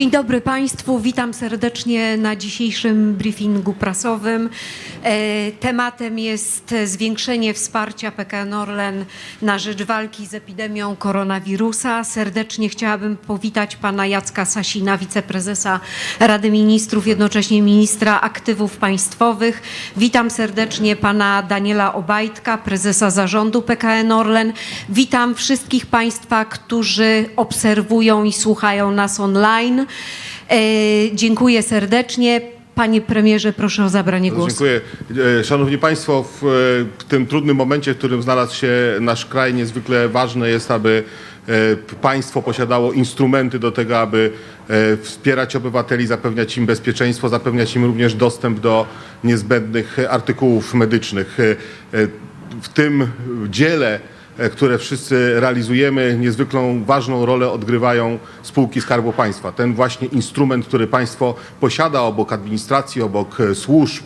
Dzień dobry Państwu, witam serdecznie na dzisiejszym briefingu prasowym. E, Tematem jest zwiększenie wsparcia PKN Orlen na rzecz walki z epidemią koronawirusa. Serdecznie chciałabym powitać pana Jacka Sasina, wiceprezesa Rady Ministrów, jednocześnie ministra aktywów państwowych. Witam serdecznie pana Daniela Obajtka, prezesa zarządu PKN Orlen. Witam wszystkich państwa, którzy obserwują i słuchają nas online. E, Dziękuję serdecznie. Panie premierze, proszę o zabranie głosu. Dziękuję. E, Szanowni Państwo, w, e, w tym trudnym momencie, w którym znalazł się nasz kraj, niezwykle ważne jest, aby państwo posiadało instrumenty do tego, aby wspierać obywateli, zapewniać im bezpieczeństwo, zapewniać im również dostęp do niezbędnych artykułów medycznych. W tym dziele które wszyscy realizujemy, niezwykłą ważną rolę odgrywają spółki Skarbu Państwa. Ten właśnie instrument, który państwo posiada obok administracji, obok e, służb,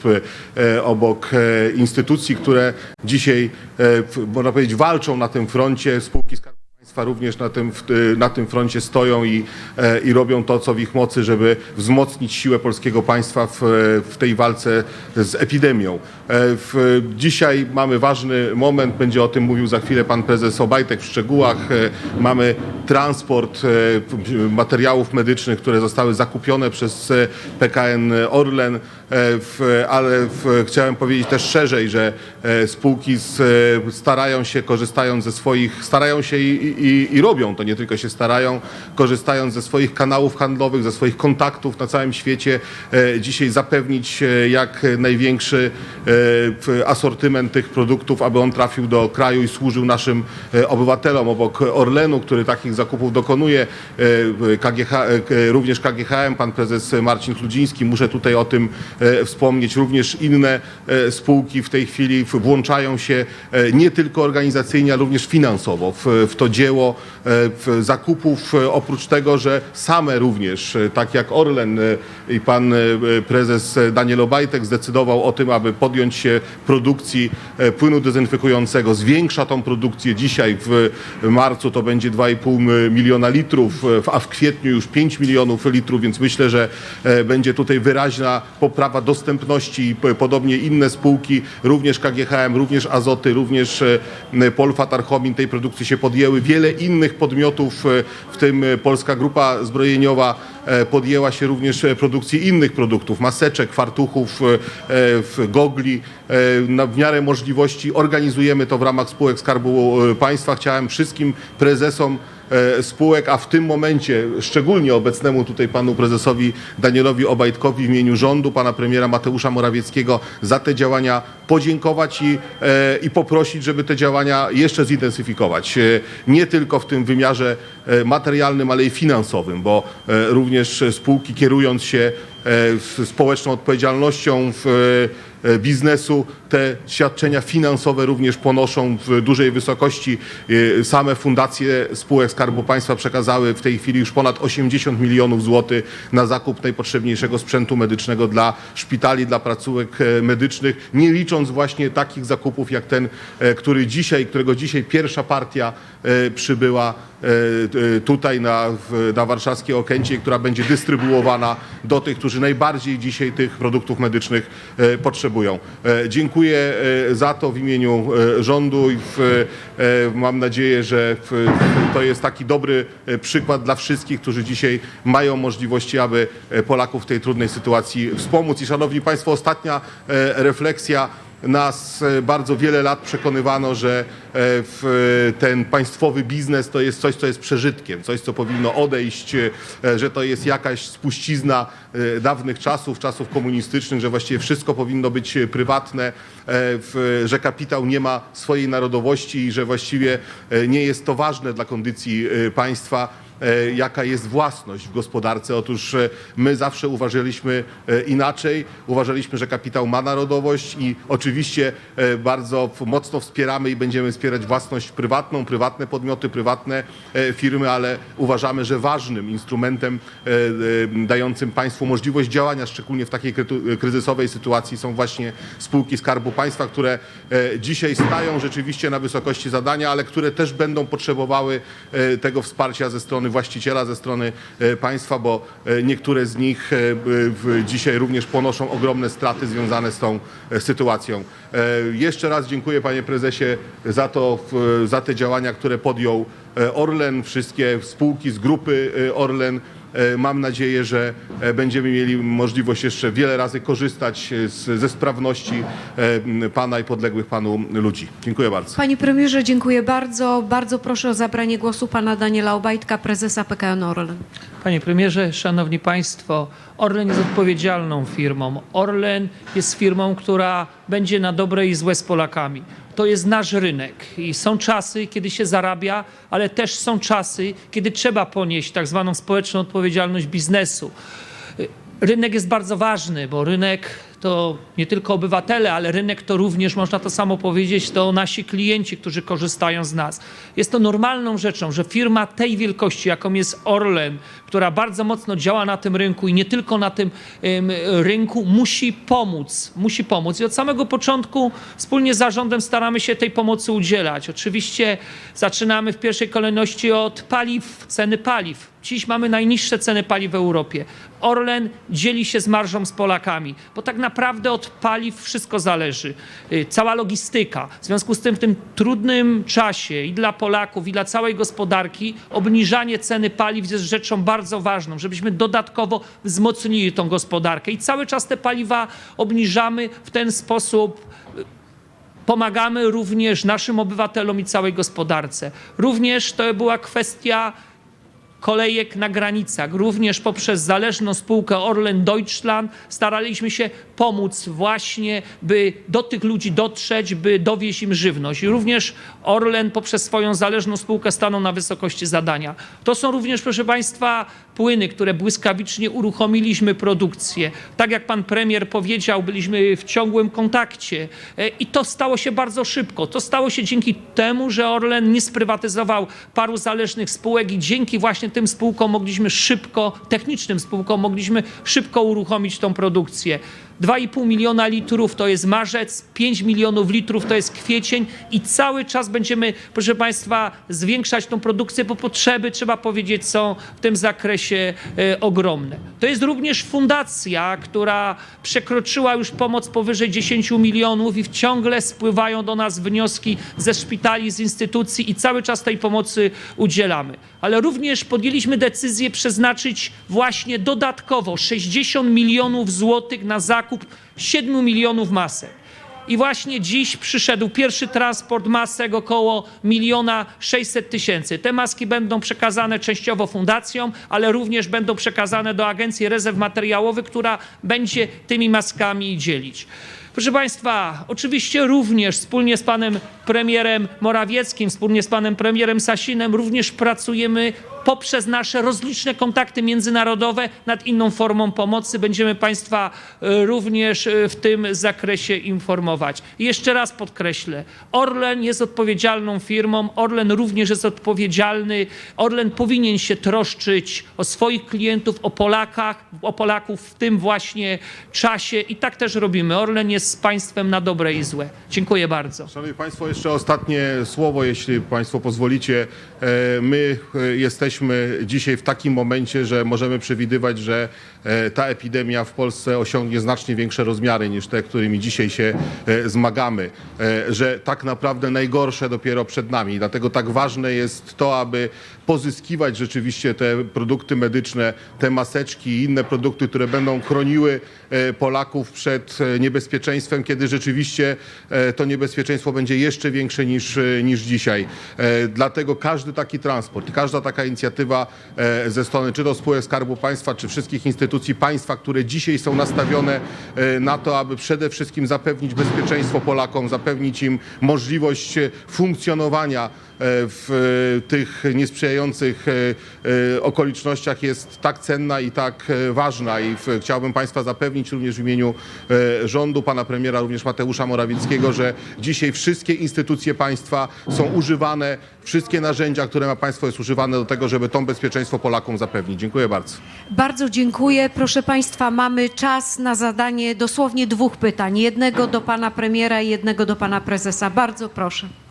e, obok e, instytucji, które dzisiaj, e, można powiedzieć, walczą na tym froncie. Spółki Skarbu również na tym, y, na tym froncie stoją i, e, i robią to, co w ich mocy, żeby wzmocnić siłę polskiego państwa w, w tej walce z epidemią. E, W, dzisiaj mamy ważny moment, będzie o tym mówił za chwilę pan prezes Obajtek w szczegółach. E, Mamy transport materiałów medycznych, które zostały zakupione przez PKN Orlen, w, ale w, chciałem powiedzieć też szerzej, że e, spółki z, e, starają się, korzystając ze swoich, starają się i, i, i robią to, nie tylko się starają, korzystając ze swoich kanałów handlowych, ze swoich kontaktów na całym świecie, e, dzisiaj zapewnić e, jak największy e, asortyment tych produktów, aby on trafił do kraju i służył naszym e, obywatelom. Obok Orlenu, który takich zakupów dokonuje, e, KGH, e, również KGHM, pan prezes Marcin Chludziński, muszę tutaj o tym e, wspomnieć, również inne e, spółki. W tej chwili włączają się e, nie tylko organizacyjnie, ale również finansowo w, w to dzieło e, w zakupów, e, oprócz tego, że same również, e, tak jak Orlen e, i pan e, prezes Daniel Obajtek zdecydował o tym, aby podjąć się produkcji e, płynu dezynfekującego, zwiększa tą produkcję. Dzisiaj w marcu to będzie 2,5 miliona litrów, e, a w kwietniu już 5 milionów litrów, więc myślę, że e, będzie tutaj wyraźna poprawa dostępności i p- podobnie inne spółki, również KGHM, również Azoty, również e, Polfat Archomin tej produkcji się podjęły. Wiele innych podmiotów, e, w tym e, Polska Grupa Zbrojeniowa podjęła się również produkcji innych produktów, maseczek, fartuchów, gogli. W miarę możliwości organizujemy to w ramach spółek Skarbu Państwa. Chciałem wszystkim prezesom spółek, a w tym momencie szczególnie obecnemu tutaj panu prezesowi Danielowi Obajtkowi w imieniu rządu, pana premiera Mateusza Morawieckiego za te działania podziękować i, e, i poprosić, żeby te działania jeszcze zintensyfikować. E, Nie tylko w tym wymiarze e, materialnym, ale i finansowym, bo e, również spółki kierując się e, społeczną odpowiedzialnością w e, biznesu te świadczenia finansowe również ponoszą w dużej wysokości. E, Same fundacje spółek Skarbu Państwa przekazały w tej chwili już ponad 80 milionów złotych na zakup najpotrzebniejszego sprzętu medycznego dla szpitali, dla placówek e, medycznych, nie licząc właśnie takich zakupów jak ten, e, który dzisiaj, którego dzisiaj pierwsza partia e, przybyła tutaj na, na warszawskie Okęcie, która będzie dystrybuowana do tych, którzy najbardziej dzisiaj tych produktów medycznych potrzebują. E, Dziękuję e, za to w imieniu e, rządu i w, e, mam nadzieję, że w, to jest taki dobry przykład dla wszystkich, którzy dzisiaj mają możliwości, aby Polaków w tej trudnej sytuacji wspomóc. I szanowni Państwo, ostatnia refleksja nas e, bardzo wiele lat przekonywano, że e, w ten państwowy biznes to jest coś, co jest przeżytkiem, coś, co powinno odejść, e, że to jest jakaś spuścizna e, dawnych czasów, czasów komunistycznych, że właściwie wszystko powinno być e, prywatne, e, że kapitał nie ma swojej narodowości i że właściwie e, nie jest to ważne dla kondycji e, państwa. e, jaka jest własność w gospodarce. Otóż e, my zawsze uważaliśmy e, inaczej. Uważaliśmy, że kapitał ma narodowość i oczywiście e, bardzo mocno wspieramy i będziemy wspierać własność prywatną, prywatne podmioty, prywatne e, firmy, ale uważamy, że ważnym instrumentem e, e, dającym państwu możliwość działania, szczególnie w takiej kryzysowej sytuacji są właśnie spółki Skarbu Państwa, które e, dzisiaj stają rzeczywiście na wysokości zadania, ale które też będą potrzebowały e, tego wsparcia ze strony strony właściciela, ze strony e, państwa, bo e, niektóre z nich e, dzisiaj również ponoszą ogromne straty związane z tą sytuacją. Jeszcze raz dziękuję panie prezesie za to, za te działania, które podjął Orlen, wszystkie spółki z grupy Orlen. E, Mam nadzieję, że e, będziemy mieli możliwość jeszcze wiele razy korzystać e, z, ze sprawności pana i podległych panu ludzi. Dziękuję bardzo. Panie premierze, dziękuję bardzo. Bardzo proszę o zabranie głosu pana Daniela Obajtka, prezesa PKN Orlen. Panie premierze, szanowni państwo, Orlen jest odpowiedzialną firmą. Orlen jest firmą, która będzie na dobre i złe z Polakami. To jest nasz rynek i są czasy, kiedy się zarabia, ale też są czasy, kiedy trzeba ponieść tak zwaną społeczną odpowiedzialność biznesu. Rynek jest bardzo ważny, bo rynek to nie tylko obywatele, ale rynek to również, można to samo powiedzieć, to nasi klienci, którzy korzystają z nas. Jest to normalną rzeczą, że firma tej wielkości, jaką jest Orlen, która bardzo mocno działa na tym rynku i nie tylko na tym rynku, musi pomóc. Musi pomóc. I od samego początku wspólnie z zarządem staramy się tej pomocy udzielać. Oczywiście zaczynamy w pierwszej kolejności od paliw, ceny paliw. Dziś mamy najniższe ceny paliw w Europie. Orlen dzieli się z marżą z Polakami, bo tak naprawdę od paliw wszystko zależy. Y, Cała logistyka. W związku z tym w tym trudnym czasie i dla Polaków, i dla całej gospodarki obniżanie ceny paliw jest rzeczą bardzo ważną, żebyśmy dodatkowo wzmocnili tą gospodarkę. I cały czas te paliwa obniżamy w ten sposób pomagamy również naszym obywatelom i całej gospodarce. Również to była kwestia kolejek na granicach. Również poprzez zależną spółkę Orlen Deutschland staraliśmy się pomóc właśnie, by do tych ludzi dotrzeć, by dowieść im żywność. I również Orlen poprzez swoją zależną spółkę stanął na wysokości zadania. To są również, proszę Państwa, płyny, które błyskawicznie uruchomiliśmy produkcję. Tak jak pan premier powiedział, byliśmy w ciągłym kontakcie E, i to stało się bardzo szybko. To stało się dzięki temu, że Orlen nie sprywatyzował paru zależnych spółek i dzięki właśnie tym spółkom mogliśmy szybko, technicznym spółkom mogliśmy szybko uruchomić tą produkcję. 2,5 miliona litrów to jest marzec, 5 milionów litrów to jest kwiecień i cały czas będziemy, proszę Państwa, zwiększać tą produkcję, bo potrzeby, trzeba powiedzieć, są w tym zakresie e, ogromne. To jest również fundacja, która przekroczyła już pomoc powyżej 10 milionów i ciągle spływają do nas wnioski ze szpitali, z instytucji i cały czas tej pomocy udzielamy. Ale również podjęliśmy decyzję przeznaczyć właśnie dodatkowo 60 milionów złotych na zakup 7 milionów masek. I właśnie dziś przyszedł pierwszy transport masek około miliona 600 tysięcy. Te maski będą przekazane częściowo fundacjom, ale również będą przekazane do Agencji Rezerw Materiałowych, która będzie tymi maskami dzielić. Proszę Państwa, oczywiście również wspólnie z panem premierem Morawieckim, wspólnie z panem premierem Sasinem również pracujemy poprzez nasze rozliczne kontakty międzynarodowe nad inną formą pomocy. Będziemy Państwa e, również e, w tym zakresie informować. I jeszcze raz podkreślę, Orlen jest odpowiedzialną firmą, Orlen również jest odpowiedzialny, Orlen powinien się troszczyć o swoich klientów, o Polakach, o Polaków w tym właśnie czasie i tak też robimy. Orlen jest z państwem na dobre i złe. Dziękuję bardzo. Szanowni Państwo, jeszcze ostatnie słowo, jeśli Państwo pozwolicie. E, My e, jesteśmy dzisiaj w takim momencie, że możemy przewidywać, że e, ta epidemia w Polsce osiągnie znacznie większe rozmiary niż te, którymi dzisiaj się e, zmagamy. E, Że tak naprawdę najgorsze dopiero przed nami. Dlatego tak ważne jest to, aby pozyskiwać rzeczywiście te produkty medyczne, te maseczki i inne produkty, które będą chroniły e, Polaków przed e, niebezpieczeństwem, kiedy rzeczywiście e, to niebezpieczeństwo będzie jeszcze większe niż, niż dzisiaj. Dlatego każdy taki transport, każda taka inicjatywa ze strony czy to spółek Skarbu Państwa, czy wszystkich instytucji państwa, które dzisiaj są nastawione na to, aby przede wszystkim zapewnić bezpieczeństwo Polakom, zapewnić im możliwość funkcjonowania w tych niesprzyjających e, e, okolicznościach jest tak cenna i tak e, ważna i chciałbym Państwa zapewnić również w imieniu rządu, pana premiera, również Mateusza Morawieckiego, że dzisiaj wszystkie instytucje państwa są używane, wszystkie narzędzia, które ma państwo jest używane do tego, żeby to bezpieczeństwo Polakom zapewnić. Dziękuję bardzo. Bardzo dziękuję. Proszę Państwa, mamy czas na zadanie dosłownie dwóch pytań. Jednego do Pana Premiera i jednego do Pana Prezesa. Bardzo proszę.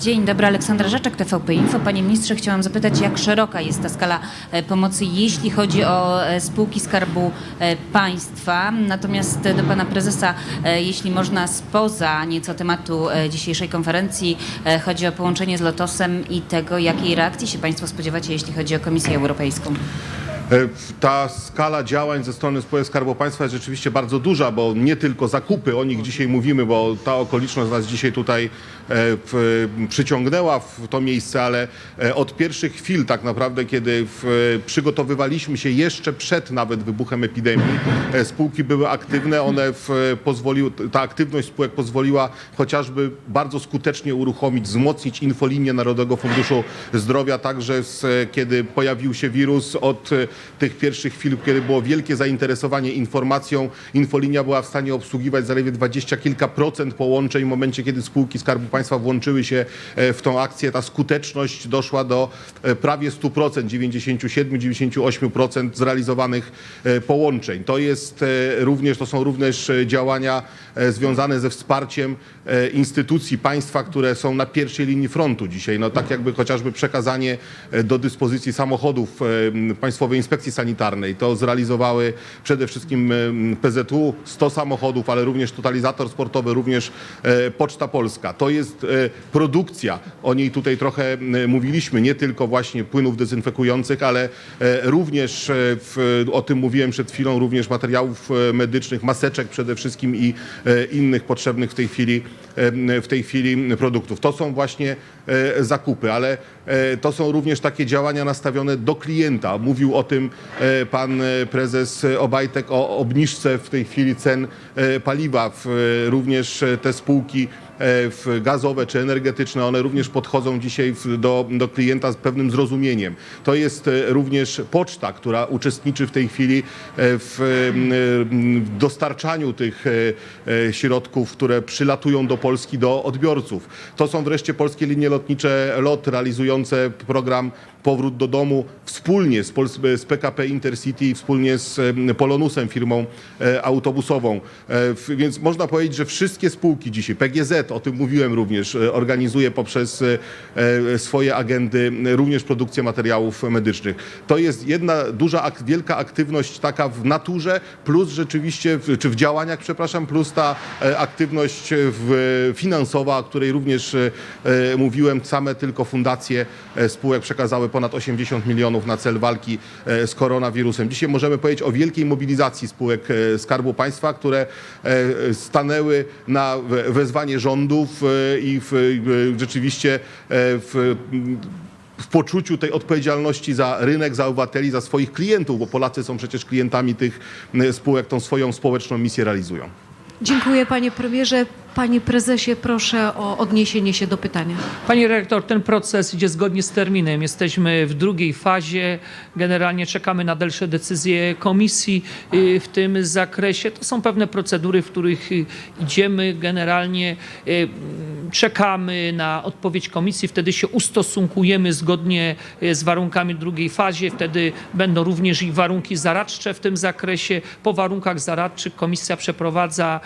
Dzień dobry, Aleksandra Rzeczek, TVP Info. Panie ministrze, chciałam zapytać, jak szeroka jest ta skala e, pomocy, jeśli chodzi o e, spółki Skarbu e, Państwa. Natomiast e, do pana prezesa, e, jeśli można spoza nieco tematu e, dzisiejszej konferencji, e, chodzi o połączenie z Lotosem i tego, jakiej reakcji się państwo spodziewacie, jeśli chodzi o Komisję Europejską. E, Ta skala działań ze strony spółek Skarbu Państwa jest rzeczywiście bardzo duża, bo nie tylko zakupy, o nich dzisiaj mówimy, bo ta okoliczność nas dzisiaj tutaj e, w, przyciągnęła w to miejsce, ale e, od pierwszych chwil tak naprawdę, kiedy w, przygotowywaliśmy się jeszcze przed nawet wybuchem epidemii, spółki były aktywne, one w, pozwoliły, ta aktywność spółek pozwoliła chociażby bardzo skutecznie uruchomić, wzmocnić infolinię Narodowego Funduszu Zdrowia, także z, kiedy pojawił się wirus od tych pierwszych chwil, kiedy było wielkie zainteresowanie informacją, infolinia była w stanie obsługiwać zaledwie dwadzieścia kilka procent połączeń w momencie, kiedy spółki Skarbu Państwa włączyły się e, w tą akcję. Ta skuteczność doszła do e, prawie 100%, 97-98% zrealizowanych e, połączeń. To jest również, to są również działania związane ze wsparciem instytucji państwa, które są na pierwszej linii frontu dzisiaj. No tak jakby chociażby przekazanie do dyspozycji samochodów Państwowej Inspekcji Sanitarnej. To zrealizowały przede wszystkim e, PZU, 100 samochodów, ale również totalizator sportowy, również e, Poczta Polska. To jest e, produkcja, o niej tutaj trochę mówiliśmy, nie tylko właśnie płynów dezynfekujących, ale również, w, o tym mówiłem przed chwilą, również materiałów medycznych, maseczek przede wszystkim i innych potrzebnych w tej chwili, w tej chwili produktów. To są właśnie e, zakupy, ale e, to są również takie działania nastawione do klienta. Mówił o tym e, pan prezes Obajtek o obniżce w tej chwili cen paliwa. Również te spółki gazowe czy energetyczne, one również podchodzą dzisiaj do, do klienta z pewnym zrozumieniem. To jest e, również poczta, która uczestniczy w tej chwili e, w w dostarczaniu tych e, e, środków, które przylatują do Polski do odbiorców. To są wreszcie polskie linie lotnicze LOT realizujące program Powrót do domu wspólnie z, Pols- z PKP Intercity wspólnie z em, Polonusem, firmą e, autobusową. E, Więc można powiedzieć, że wszystkie spółki dzisiaj, PGZ, o tym mówiłem również, e, organizuje poprzez swoje agendy również produkcję materiałów medycznych. To jest jedna duża, wielka aktywność taka w naturze, plus rzeczywiście, czy w działaniach, przepraszam, plus ta aktywność finansowa, o której również mówiłem, same tylko fundacje spółek przekazały ponad 80 milionów na cel walki e, z koronawirusem. Dzisiaj możemy powiedzieć o wielkiej mobilizacji spółek e, Skarbu Państwa, które e, stanęły na we- wezwanie rządów i w, rzeczywiście w w poczuciu tej odpowiedzialności za rynek, za obywateli, za swoich klientów, bo Polacy są przecież klientami tych spółek, tą swoją społeczną misję realizują. Dziękuję panie premierze. Panie prezesie, proszę o odniesienie się do pytania. Pani rektor, ten proces idzie zgodnie z terminem. Jesteśmy w drugiej fazie. Generalnie czekamy na dalsze decyzje komisji y, w tym zakresie. To są pewne procedury, w których y, idziemy. Generalnie y, czekamy na odpowiedź komisji. Wtedy się ustosunkujemy zgodnie z warunkami drugiej fazie. Wtedy będą również i warunki zaradcze w tym zakresie. Po warunkach zaradczych komisja przeprowadza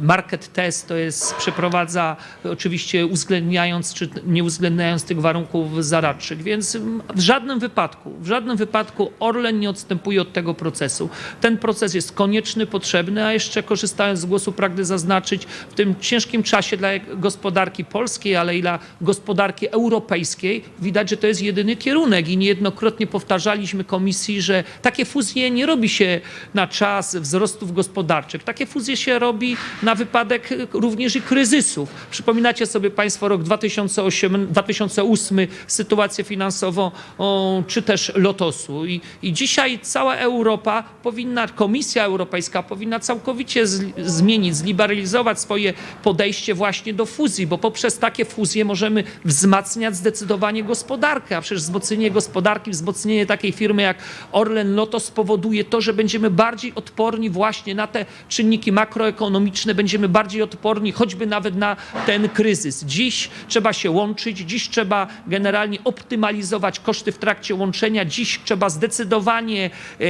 market test, to jest przeprowadza oczywiście uwzględniając czy nie uwzględniając tych warunków zaradczych. Więc w żadnym wypadku, w żadnym wypadku Orlen nie odstępuje od tego procesu. Ten proces jest konieczny, potrzebny, a jeszcze korzystając z głosu pragnę zaznaczyć w tym ciężkim czasie dla gospodarki polskiej, ale i dla gospodarki europejskiej widać, że to jest jedyny kierunek i niejednokrotnie powtarzaliśmy komisji, że takie fuzje nie robi się na czas wzrostów gospodarczych. Takie fuzje się robi na wypadek również i kryzysów. Przypominacie sobie Państwo rok 2008, 2008 sytuację finansową o, czy też Lotosu. I, I dzisiaj cała Europa powinna, Komisja Europejska powinna całkowicie z, zmienić, zliberalizować swoje podejście właśnie do fuzji, bo poprzez takie fuzje możemy wzmacniać zdecydowanie gospodarkę, a przecież wzmocnienie gospodarki, wzmocnienie takiej firmy jak Orlen Lotos spowoduje to, że będziemy bardziej odporni właśnie na te czynniki makroekonomiczne, będziemy bardziej odporni choćby nawet na ten kryzys. Dziś trzeba się łączyć, dziś trzeba generalnie optymalizować koszty w trakcie łączenia, dziś trzeba zdecydowanie e,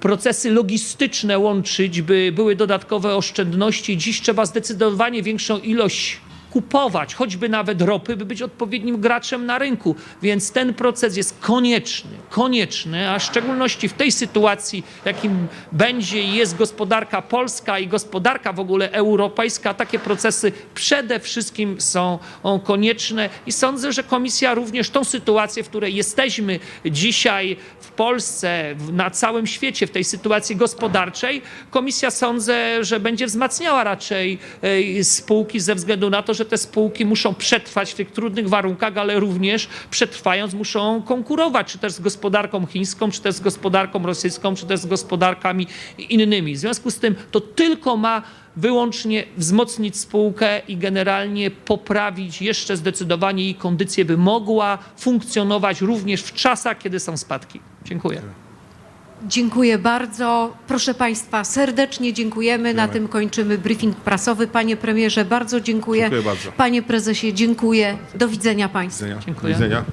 procesy logistyczne łączyć, by były dodatkowe oszczędności. Dziś trzeba zdecydowanie większą ilość kupować, choćby nawet ropy, by być odpowiednim graczem na rynku. Więc ten proces jest konieczny, konieczny, a w szczególności w tej sytuacji, jakim będzie i jest gospodarka polska i gospodarka w ogóle europejska, takie procesy przede wszystkim są konieczne i sądzę, że komisja również tą sytuację, w której jesteśmy dzisiaj w Polsce, na całym świecie, w tej sytuacji gospodarczej, komisja sądzę, że będzie wzmacniała raczej e, spółki ze względu na to, że te spółki muszą przetrwać w tych trudnych warunkach, ale również przetrwając muszą konkurować, czy też z gospodarką chińską, czy też z gospodarką rosyjską, czy też z gospodarkami innymi. W związku z tym to tylko ma wyłącznie wzmocnić spółkę i generalnie poprawić jeszcze zdecydowanie jej kondycję, by mogła funkcjonować również w czasach, kiedy są spadki. Dziękuję. Dziękuję bardzo. Proszę Państwa, serdecznie dziękujemy. Na tym kończymy briefing prasowy. Panie premierze, bardzo dziękuję. Dziękuję bardzo. Panie prezesie, dziękuję. Do widzenia Państwu. Do widzenia. Dziękuję. Do widzenia.